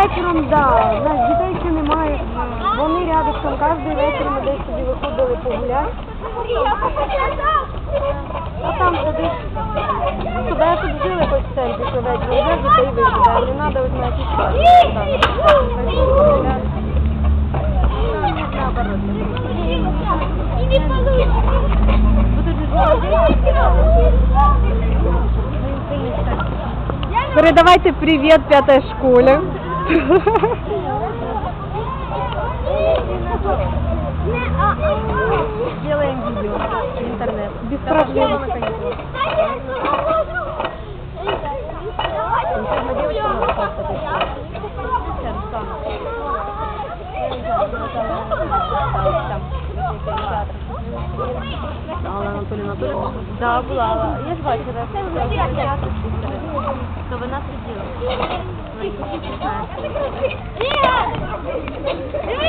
вечором, да, у нас дітей ще немає. Вони рядышком кожен вечір ми десь собі виходили погуляти. А там сидиш. Туди тут жили хоч центрі, вечором вже дітей викидає. Не треба ось на якісь Передавайте привет пятой школе. Сделаем видео в интернет. Без проблем. Алла Анатоліївна теж? Да, була. Я ж бачила. 对，对对。